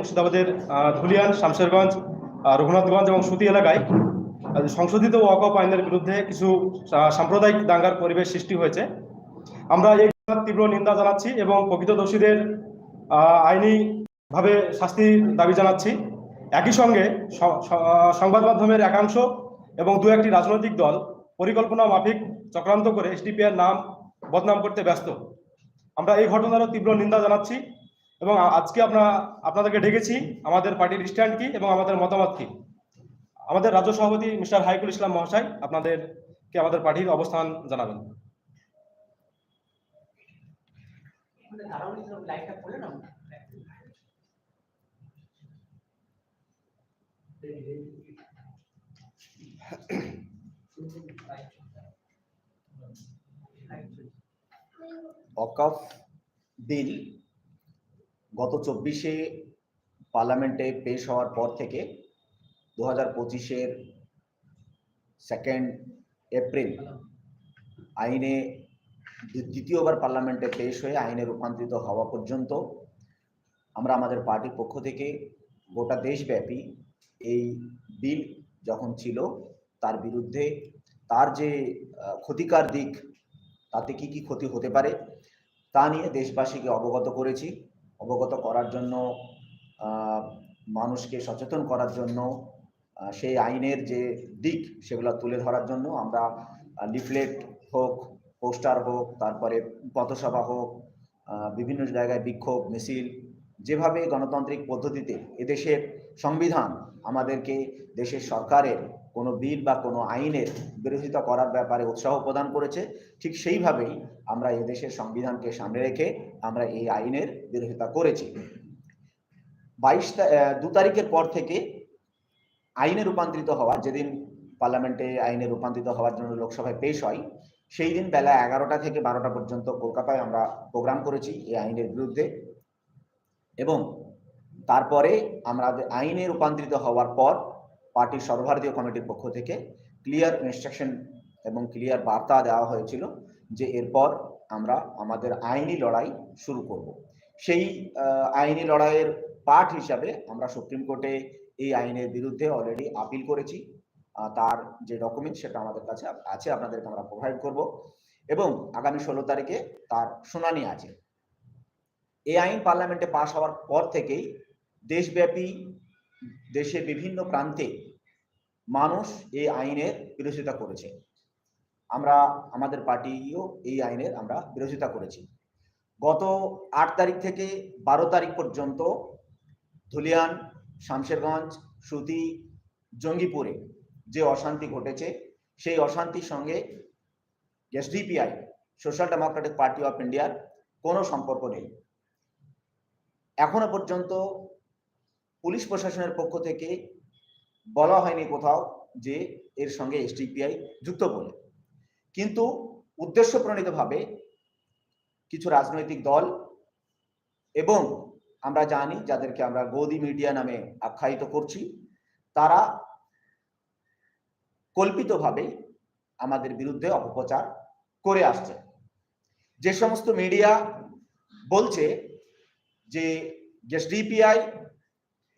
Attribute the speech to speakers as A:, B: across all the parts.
A: মুর্শিদাবাদের ধুলিয়ান, শামশেরগঞ্জ রঘুনাথগঞ্জ এবং সুতি এলাকায় সংশোধিত ওয়াকফ আইনের বিরুদ্ধে কিছু সাম্প্রদায়িক দাঙ্গার পরিবেশ সৃষ্টি হয়েছে। আমরা এই তীব্র নিন্দা জানাচ্ছি এবং প্রকৃত দোষীদের আইনিভাবে শাস্তির দাবি জানাচ্ছি। একই সঙ্গে সংবাদ মাধ্যমের একাংশ এবং দু একটি রাজনৈতিক দল পরিকল্পনা মাফিক চক্রান্ত করে এসডিপিআর নাম বদনাম করতে ব্যস্ত। আমরা এই ঘটনারও তীব্র নিন্দা জানাচ্ছি। এবং আজকে আমরা আপনাদেরকে ডেকেছি আমাদের পার্টির স্ট্যান্ড কি এবং আমাদের মতামত কি? আমাদের রাজ্য সভাপতি মিস্টার হাইকুল ইসলাম মহাশয় আপনাদেরকে আমাদের পার্টির অবস্থান জানাবেন।
B: অকফ বিল গত চব্বিশে পার্লামেন্টে পেশ হওয়ার পর থেকে দু হাজার পঁচিশের সেকেন্ড এপ্রিল আইনে দ্বিতীয়বার পার্লামেন্টে পেশ হয়ে আইনে রূপান্তরিত হওয়া পর্যন্ত আমরা আমাদের পার্টির পক্ষ থেকে গোটা দেশব্যাপী এই বিল যখন ছিল তার বিরুদ্ধে তার যে ক্ষতিকার দিক তাতে কি কি ক্ষতি হতে পারে তা নিয়ে দেশবাসীকে অবগত করেছি। অবগত করার জন্য মানুষকে সচেতন করার জন্য সেই আইনের যে দিক সেগুলো তুলে ধরার জন্য আমরা লিফলেট হোক, পোস্টার হোক, তারপরে পথসভা হোক বিভিন্ন জায়গায় বিক্ষোভ, মিছিল, যেভাবে গণতান্ত্রিক পদ্ধতিতে এদেশের সংবিধান আমাদেরকে দেশের সরকারের কোনো বিল বা কোনো আইনের বিরোধিতা করার ব্যাপারে উৎসাহ প্রদান করেছে, ঠিক সেইভাবেই আমরা এদেশের সংবিধানকে সামনে রেখে আমরা এই আইনের বিরোধিতা করেছি। বাইশ দু তারিখের পর থেকে আইনে রূপান্তরিত হওয়া যেদিন পার্লামেন্টে আইনে রূপান্তরিত হওয়ার জন্য লোকসভায় পেশ হয়, সেই দিন বেলা এগারোটা থেকে বারোটা পর্যন্ত কলকাতায় আমরা প্রোগ্রাম করেছি এই আইনের বিরুদ্ধে এবং তারপরে আমরা আইনে রূপান্তরিত হওয়ার পর পার্টির সর্বভারতীয় কমিটির পক্ষ থেকে ক্লিয়ার ইনস্ট্রাকশন এবং ক্লিয়ার বার্তা দেওয়া হয়েছিল যে এরপর আমরা আমাদের আইনি লড়াই শুরু করব। সেই আইনি লড়াইয়ের পার্ট হিসাবে আমরা সুপ্রিম কোর্টে এই আইনের বিরুদ্ধে অলরেডি আপিল করেছি। তার যে ডকুমেন্ট সেটা আমাদের কাছে আছে, আপনাদেরকে আমরা প্রোভাইড করব এবং আগামী ষোলো তারিখে তার শুনানি আছে। এই আইন পার্লামেন্টে পাশ হওয়ার পর থেকেই দেশব্যাপী, দেশের বিভিন্ন প্রান্তে মানুষ এই আইনের বিরোধিতা করেছে। আমরা, আমাদের পার্টিও এই আইনের আমরা বিরোধিতা করেছি। গত আট তারিখ থেকে বারো তারিখ পর্যন্ত ধুলিয়ান, শামশেরগঞ্জ, সুতি, জঙ্গিপুরে যে অশান্তি ঘটেছে, সেই অশান্তির সঙ্গে SDPI, social democratic party of ইন্ডিয়ার কোনো সম্পর্ক নেই। এখনও পর্যন্ত পুলিশ প্রশাসনের পক্ষ থেকে বলা হয়নি কোথাও যে এর সঙ্গে এসডিপিআই যুক্ত বলে কিন্তু উদ্দেশ্য প্রণীতভাবে কিছু রাজনৈতিক দল এবং আমরা জানি যাদেরকে আমরা গদি মিডিয়া নামে আখ্যায়িত করছি, তারা কল্পিতভাবে আমাদের বিরুদ্ধে অপপ্রচার করে আসছে। যে সমস্ত মিডিয়া বলছে যে এসডিপিআই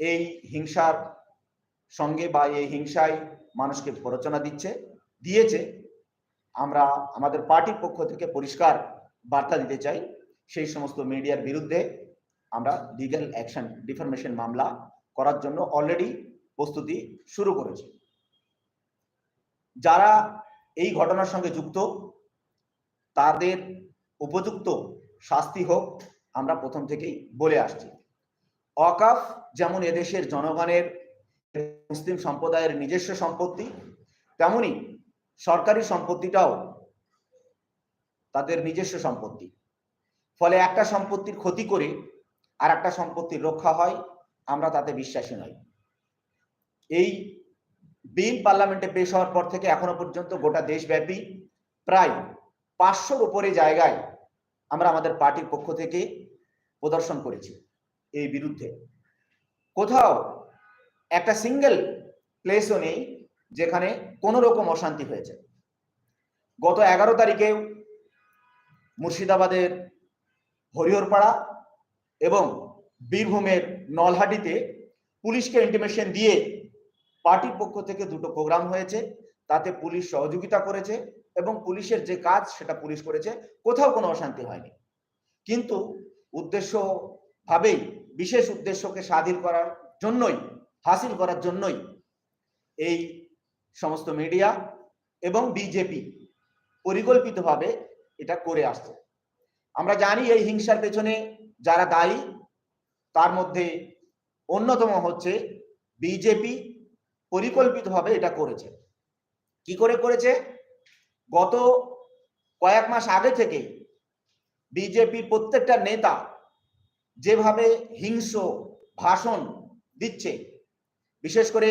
B: এই হিংসার সঙ্গে বা এই হিংসায় মানুষকে প্ররোচনা দিচ্ছে, দিয়েছে। আমরা আমাদের পার্টির পক্ষ থেকে পরিষ্কার বার্তা দিতে চাই, সেই সমস্ত মিডিয়ার বিরুদ্ধে আমরা লিগ্যাল অ্যাকশন ডিফরমেশন মামলা করার জন্য অলরেডি প্রস্তুতি শুরু করেছি। যারা এই ঘটনার সঙ্গে যুক্ত, তাদের উপযুক্ত শাস্তি হোক, আমরা প্রথম থেকেই বলে আসছি। অকাফ যেমন এদেশের জনগণের মুসলিম সম্প্রদায়ের নিজস্ব সম্পত্তি, তেমনি সরকারি সম্পত্তিটাও তাদের নিজস্ব সম্পত্তি। ফলে একটা সম্পত্তির ক্ষতি করে আর একটা সম্পত্তির রক্ষা হয়, আমরা তাতে বিশ্বাসী নই। এই বিল পার্লামেন্টে পেশ হওয়ার পর থেকে এখনও পর্যন্ত গোটা দেশব্যাপী প্রায় পাঁচশোর উপরে জায়গায় আমরা আমাদের পার্টির পক্ষ থেকে প্রদর্শন করেছি এই বিরুদ্ধে। কোথাও একটা সিঙ্গেল প্লেসও নেই যেখানে কোনো রকম অশান্তি হয়েছে। গত এগারো তারিখেও মুর্শিদাবাদের হরিহরপাড়া এবং বীরভূমের নলহাটিতে পুলিশকে ইন্টিমেশন দিয়ে পার্টির পক্ষ থেকে দুটো প্রোগ্রাম হয়েছে। তাতে পুলিশ সহযোগিতা করেছে এবং পুলিশের যে কাজ সেটা পুলিশ করেছে। কোথাও কোনো অশান্তি হয়নি। কিন্তু উদ্দেশ্য ভাবেই বিশেষ উদ্দেশ্যকে স্বাধীন করার জন্যই হাসিল করার জন্যই এই সমস্ত মিডিয়া এবং বিজেপি পরিকল্পিতভাবে এটা করে আসছে। আমরা জানি এই হিংসার পেছনে যারা দায়ী, তার মধ্যে অন্যতম হচ্ছে বিজেপি পরিকল্পিতভাবে এটা করেছে। কি করে করেছে? গত কয়েক মাস আগে থেকে বিজেপির প্রত্যেকটা নেতা যেভাবে হিংস্র ভাষণ দিচ্ছে বিশেষ করে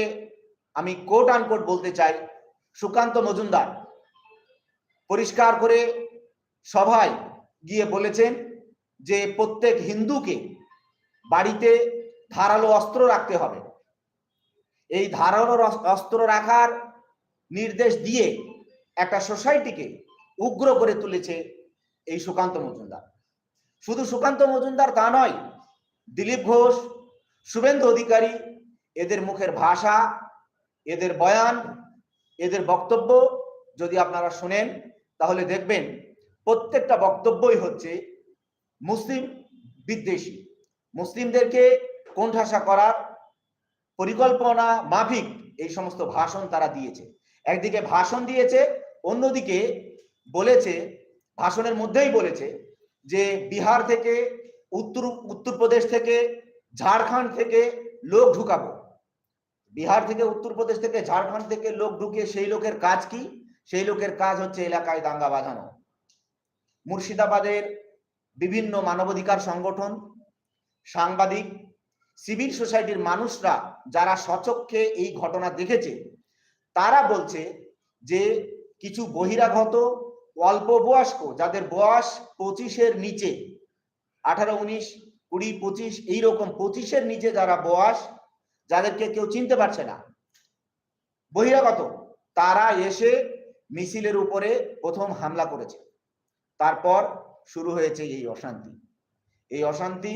B: আমি কোট আনকোট বলতে চাই, সুকান্ত মজুমদার। পরিষ্কার করে সভায় গিয়ে বলেছেন যে প্রত্যেক হিন্দুকে বাড়িতে ধারালো অস্ত্র রাখতে হবে। এই ধারালো অস্ত্র রাখার নির্দেশ দিয়ে একটা সোসাইটিকে উগ্র করে তুলেছে এই সুকান্ত মজুমদার। শুধু সুকান্ত মজুমদার তা নয়, দিলীপ ঘোষ, শুভেন্দু অধিকারী এদের মুখের ভাষা, এদের বয়ান, এদের বক্তব্য যদি আপনারা শুনেন, তাহলে দেখবেন প্রত্যেকটা বক্তব্যই হচ্ছে মুসলিম বিদ্বেষী। মুসলিমদেরকে কোণঠাসা করার পরিকল্পনা মাফিক এই সমস্ত ভাষণ তারা দিয়েছে। একদিকে ভাষণ দিয়েছে, অন্যদিকে বলেছে, ভাষণের মধ্যেই বলেছে যে বিহার থেকে উত্তর, উত্তরপ্রদেশ থেকে ঝাড়খণ্ড থেকে লোক ঢুকাবো। বিহার থেকে উত্তরপ্রদেশ থেকে, ঝাড়খণ্ড থেকে লোক ঢুকিয়ে সেই লোকের কাজ কি? সেই লোকের কাজ হচ্ছে এলাকায় দাঙ্গা বাজানো মুর্শিদাবাদের বিভিন্ন মানবাধিকার সংগঠন, সাংবাদিক, সিভিল সোসাইটির মানুষরা যারা সচক্ষে এই ঘটনা দেখেছে, তারা বলছে যে কিছু বহিরাগত অল্প বয়স্ক যাদের বয়স পঁচিশের নিচে, আঠারো, উনিশ, কুড়ি, পঁচিশ, এইরকম পঁচিশের নিচে যারা বয়স যাদেরকে কেউ চিনতে পারছে না। বহিরাগত, তারা এসে মিছিলের উপরে প্রথম হামলা করেছে। তারপর শুরু হয়েছে এই অশান্তি। এই অশান্তি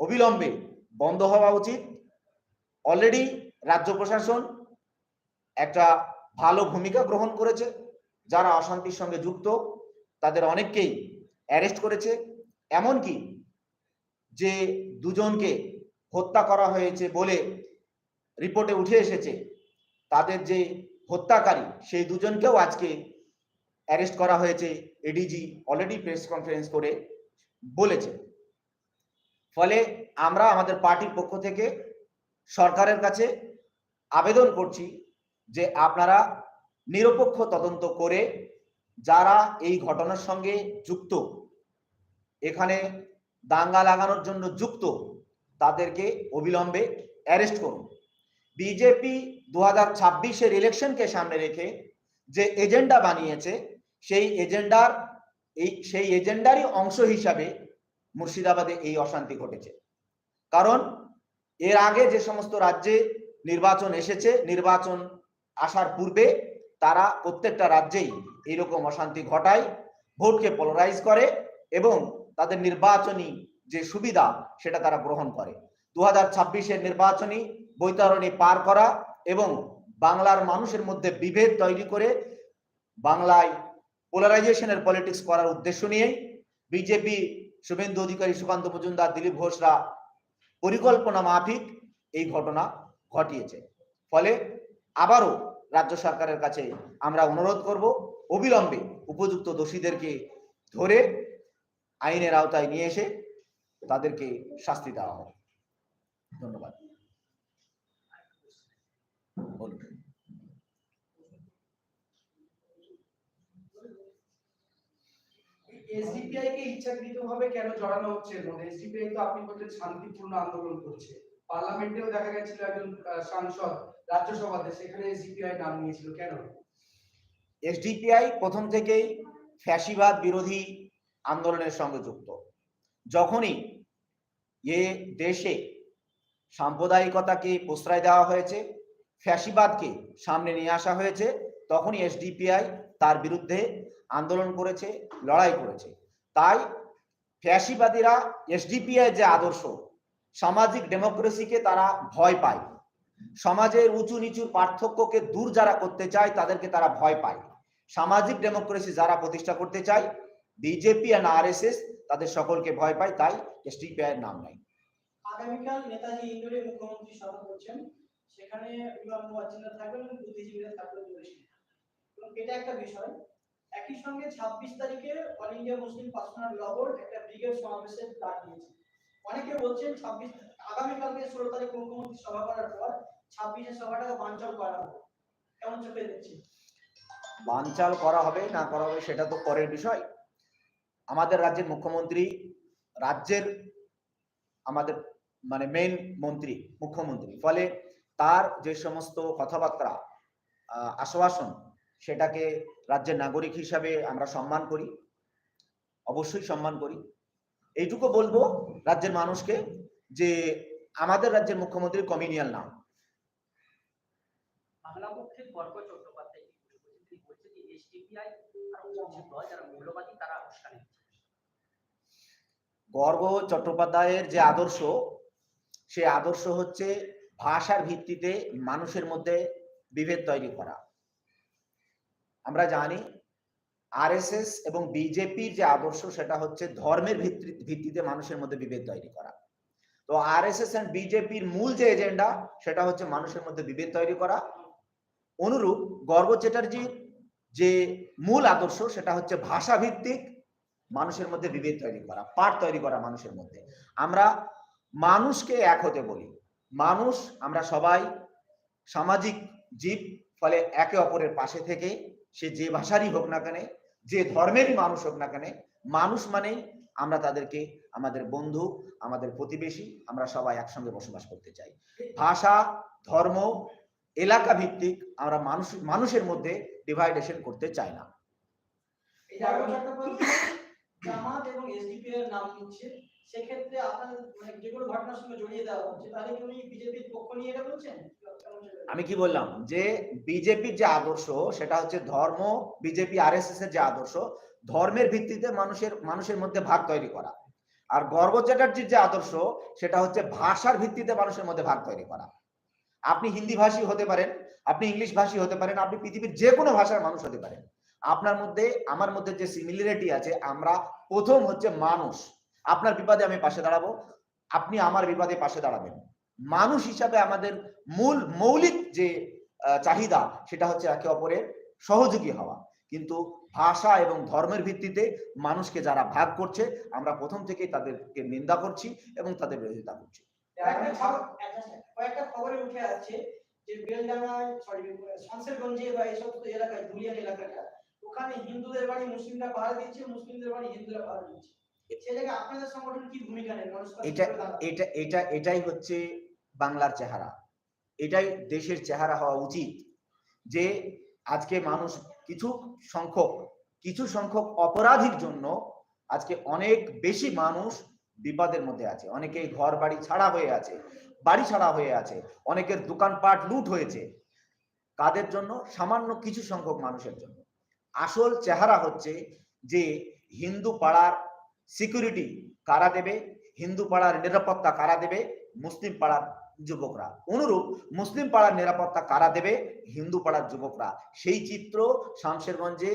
B: অবিলম্বে বন্ধ হওয়া উচিত। অলরেডি রাজ্য প্রশাসন একটা ভালো ভূমিকা গ্রহণ করেছে। যারা অশান্তির সঙ্গে যুক্ত, তাদের অনেককেই অ্যারেস্ট করেছে। এমনকি যে দুজনকে হত্যা করা হয়েছে বলে রিপোর্টে উঠে এসেছে। তাদের যে হত্যাকারী, সেই দুজনকেও আজকে অ্যারেস্ট করা হয়েছে এডিজি অলরেডি প্রেস কনফারেন্স করে বলেছে। ফলে আমরা আমাদের পার্টির পক্ষ থেকে সরকারের কাছে আবেদন করছি যে আপনারা নিরপেক্ষ তদন্ত করে যারা এই ঘটনার সঙ্গে যুক্ত, এখানে দাঙ্গা লাগানোর জন্য যুক্ত, তাদেরকে অবিলম্বে অ্যারেস্ট করুন। বিজেপি দু হাজার ছাব্বিশের ইলেকশনকে সামনে রেখে যে এজেন্ডা বানিয়েছে, সেই এজেন্ডার এই, সেই এজেন্ডারই অংশ হিসাবে মুর্শিদাবাদে এই অশান্তি ঘটেছে। কারণ এর আগে যে সমস্ত রাজ্যে নির্বাচন এসেছে, নির্বাচন আসার পূর্বে তারা প্রত্যেকটা রাজ্যেই এইরকম অশান্তি ঘটায়, ভোটকে পোলারাইজ করে এবং তাদের নির্বাচনী যে সুবিধা, সেটা তারা গ্রহণ করে। দু হাজার ছাব্বিশের নির্বাচনী বৈতরণী পার করা এবং বাংলার মানুষের মধ্যে বিভেদ তৈরি করে বাংলায় পোলারাইজেশনের পলিটিক্স করার উদ্দেশ্য নিয়েই বিজেপি, শুভেন্দু অধিকারী, সুকান্ত মজুমদার, দিলীপ ঘোষরা পরিকল্পনা মাফিক এই ঘটনা ঘটিয়েছে। ফলে আবারও রাজ্য সরকারের কাছে আমরা অনুরোধ করব, অবিলম্বে উপযুক্ত দোষীদেরকে ধরে আইনের আওতায় নিয়ে এসে তাদেরকে শাস্তি দেওয়া হবে ধন্যবাদ।
C: এসডিপিআই কে ইচ্ছাকৃতভাবে কেন জড়ানো হচ্ছে? মধ্যে এসডিপিআই তো আপনি বলছেন শান্তিপূর্ণ আন্দোলন করছে। পার্লামেন্টেও দেখা গেছিল একজন সাংসদ রাজ্যসভাতে, সেখানে এসডিপিআই নাম নিয়েছিল। কেন?
B: এসডিপিআই প্রথম থেকেই ফ্যাসিবাদ বিরোধী আন্দোলনের সঙ্গে যুক্ত। যখনই এ দেশে সাম্প্রদায়িকতাকে প্রশ্রয় দেওয়া হয়েছে, ফ্যাসিবাদকে সামনে নিয়ে আসা হয়েছে, তখনই এসডিপিআই তার বিরুদ্ধে আন্দোলন করেছে, লড়াই করেছে। তাই ফ্যাসিবাদীরা, এসডিপিআই যে আদর্শ, সামাজিক ডেমোক্রেসিকে তারা ভয় পায়। সমাজের উঁচু নিচুর পার্থক্যকে দূর যারা করতে চায়, তাদেরকে তারা ভয় পায়। সামাজিক ডেমোক্রেসি যারা প্রতিষ্ঠা করতে চায়, বিজেপি আর আরএসএস তাদের সকলকে ভয় পায়, তাই এসডিপিআই এর নাম নাই
D: আগামীকাল নেতাজি ইন্দোরে মুখ্যমন্ত্রী সভা করছেন। সেখানে ইমাম থাকবেন বুদ্ধিজীবীরা থাকবেন এটা একটা বিষয় একই সঙ্গে ছাব্বিশ তারিখে all India Muslim personal law board একটা ব্রিগেড সমাবেশের ডাক দিয়েছে অনেকে বলছেন ছাব্বিশ আগামীকালকে ষোলো তারিখ মুখ্যমন্ত্রী সভা করার পর ছাব্বিশের সভাটাকে বাঞ্চাল করা হবে। কেমন চোখে দেখছি
B: বানচাল করা হবে, না করা হবে সেটা তো পরের বিষয়। আমাদের রাজ্যের মুখ্যমন্ত্রী, রাজ্যের আমাদের মানে মেইন মন্ত্রী, মুখ্যমন্ত্রী, ফলে তার যে সমস্ত কথাবার্তা আশ্বাসন, সেটাকে রাজ্যের নাগরিক হিসাবে আমরা সম্মান করি অবশ্যই সম্মান করি। এইটুকু বলব রাজ্যের মানুষকে যে আমাদের রাজ্যের মুখ্যমন্ত্রী কমিনিয়াল নাম।
E: গর্গ
B: চট্টোপাধ্যায়ের যে আদর্শ সে আদর্শ হচ্ছে ভাষার ভিত্তিতে মানুষের মধ্যে বিভেদ তৈরি করা। আমরা জানি আরএসএস এবং বিজেপির যে আদর্শ সেটা হচ্ছে ধর্মের ভিত্তি- ভিত্তিতে মানুষের মধ্যে বিভেদ তৈরি করা। তো আরএসএস এন্ড বিজেপির মূল যে এজেন্ডা সেটা হচ্ছে মানুষের মধ্যে বিভেদ তৈরি করা। অনুরূপ গর্ব চ্যাটার্জির যে মূল আদর্শ সেটা হচ্ছে ভাষা ভিত্তিক মানুষের মধ্যে বিভেদ তৈরি করা, পাঠ তৈরি করা মানুষের মধ্যে। আমরা মানুষকে এক হতে বলি। মানুষ আমরা সবাই সামাজিক জীব, ফলে একে অপরের পাশে থেকে সে যে ভাষারই হোক না কেন, যে ধর্মেরই মানুষ হোক না কেন, মানুষ মানেই আমরা তাদেরকে, আমাদের বন্ধু, আমাদের প্রতিবেশী, আমরা সবাই একসঙ্গে বসবাস করতে চাই। ভাষা, ধর্ম, এলাকা ভিত্তিক আমরা মানুষ, মানুষের মধ্যে ডিভাইডেশন করতে চাই না।
D: জামাত এবং এসডিপি এর নাম সেক্ষেত্রে আপনার মানে যে কোনো ঘটনার সঙ্গে জড়িয়ে দেওয়া হচ্ছে তাহলে কি উনি বিজেপির পক্ষ নিয়ে এটা বলছেন?
B: আমি কি বললাম? যে বিজেপির যে আদর্শ, সেটা হচ্ছে ধর্ম, বিজেপি আরএসএস এর যে আদর্শ, ধর্মের ভিত্তিতে মানুষের মানুষের মধ্যে ভাগ তৈরি করা। আর গর্ব চ্যাটার্জির যে আদর্শ, সেটা হচ্ছে ভাষার ভিত্তিতে মানুষের মধ্যে ভাগ তৈরি করা। আপনি হিন্দি ভাষী হতে পারেন, আপনি ইংলিশ ভাষী হতে পারেন, আপনি পৃথিবীর যে কোনো ভাষার মানুষ হতে পারেন। আপনার মধ্যে, আমার মধ্যে যে সিমিলারিটি আছে, আমরা প্রথম হচ্ছে মানুষ। আপনার বিপদে আমি পাশে দাঁড়াবো। আপনি আমার বিপদে পাশে দাঁড়াবেন। মানুষ হিসাবে আমাদের মূল, মৌলিক যে চাহিদা, সেটা হচ্ছে একে অপরের সহযোগী হওয়া। কিন্তু ভাষা এবং ধর্মের ভিত্তিতে মানুষকে যারা ভাগ করছে, আমরা প্রথম থেকেই তাদেরকে নিন্দা করছি এবং তাদের বিরোধিতা করছি।
D: কয়েকটা খবর উঠে আসছে যে ওখানে হিন্দুদের বাড়ি মুসলিমরা পাহারা দিচ্ছে, মুসলিমদের বাড়ি হিন্দুরা পাহারা দিচ্ছে।
B: এটা এটা এটা এটাই হচ্ছে বাংলার চেহারা। এটাই দেশের চেহারা হওয়া উচিত যে আজকে মানুষ কিছু সংখ্যক কিছু সংখ্যক অপরাধীর জন্য আজকে অনেক বেশি মানুষ বিপদের মধ্যে আছে। অনেকেই ঘর বাড়ি ছাড়া হয়ে আছে বাড়ি ছাড়া হয়ে আছে অনেকের দোকানপাট লুট হয়েছে। কাদের জন্য? সামান্য কিছু সংখ্যক মানুষের জন্য। আসল চেহারা হচ্ছে যে হিন্দু পাড়ার সিকিউরিটি কারা দেবে? হিন্দু পাড়ার নিরাপত্তা কারা দেবে? মুসলিম পাড়ার যুবকরা। অনুরূপ মুসলিম পাড়ার নিরাপত্তা কারা দেবে? হিন্দু পাড়ার যুবকরা। সেই চিত্র শামশেরগঞ্জে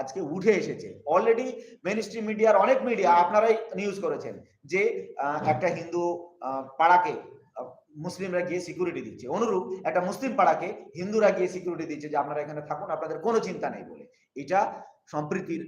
B: আজকে উঠে এসেছে। অলরেডি মেন মিডিয়ার অনেক মিডিয়া আপনারাই নিউজ করেছেন যে একটা হিন্দু পাড়াকে মুসলিমরা গিয়ে সিকিউরিটি দিচ্ছে। অনুরূপ একটা মুসলিম পাড়াকে হিন্দুরা গিয়ে সিকিউরিটি দিচ্ছে যে, আপনারা এখানে থাকুন, আপনাদের কোনো চিন্তা নেই বলে। এটা সম্প্রীতির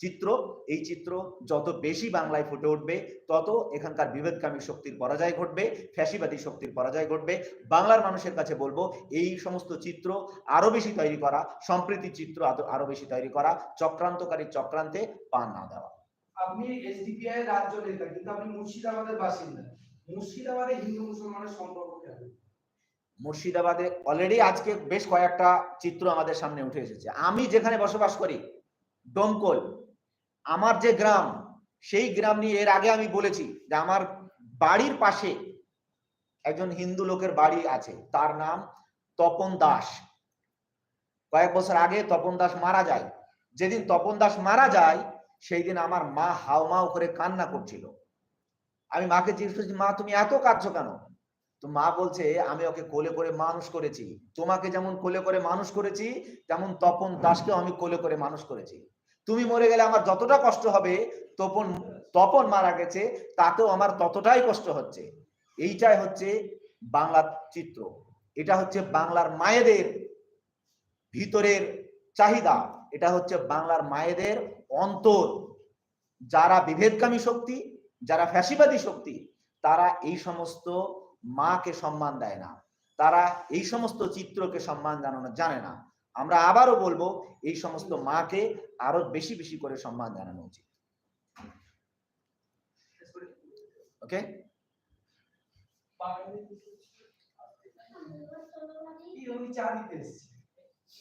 B: চিত্র এই চিত্র যত বেশি বাংলায় ফুটে উঠবে তত এখানকার বিভেদকামী শক্তির পরাজয় ঘটবে ফ্যাসিবাদী শক্তির পরাজয় ঘটবে। বাংলার মানুষের কাছে বলব এই সমস্ত চিত্র আরও বেশি তৈরি করা সম্প্রীতি চিত্র আরো- বেশি তৈরি করা চক্রান্তকারী চক্রান্তে পা না দেওয়া।
C: আপনি এসডিপিআই এর রাজ্য নেতা কিন্তু আপনি মুর্শিদাবাদের বাসিন্দা। মুর্শিদাবাদে হিন্দু মুসলমানের সম্পর্ক কেমন?
B: মুর্শিদাবাদে অলরেডি আজকে বেশ কয়েকটা চিত্র আমাদের সামনে উঠে এসেছে। আমি যেখানে বসবাস করি ডোমকল আমার যে গ্রাম, সেই গ্রাম নিয়ে এর আগে আমি বলেছি যে আমার বাড়ির পাশে একজন হিন্দু লোকের বাড়ি আছে, তার নাম তপন দাস। কয়েক বছর আগে তপন দাস মারা যায়। যেদিন তপন দাস মারা যায়, সেই দিন আমার মা হাওমাও করে কান্না করছিল। আমি মাকে জিজ্ঞেস মা, তুমি এত কাঁদছো কেন? তো মা বলছে, আমি ওকে কোলে করে মানুষ করেছি। তোমাকে যেমন কোলে করে মানুষ করেছি, তেমন তপন দাসকেও আমি কোলে করে মানুষ করেছি। তুমি মরে গেলে আমার যতটা কষ্ট হবে, তপন তপন মারা গেছে, তাতেও আমার ততটাই কষ্ট হচ্ছে। এইটাই হচ্ছে বাংলার চিত্র। এটা হচ্ছে বাংলার মায়েদের ভিতরের চাহিদা। এটা হচ্ছে বাংলার মায়েদের অন্তর। যারা বিভেদকামী শক্তি, যারা ফ্যাসিবাদী শক্তি, তারা এই সমস্ত মাকে সম্মান দেয় না। তারা এই সমস্ত চিত্রকে সম্মান জানানো জানে না। আমরা আবারও বলব, এই সমস্ত মাকে আরও বেশি বেশি করে সম্মান জানানো উচিত। ওকে?
C: কি, উনি চা দিতে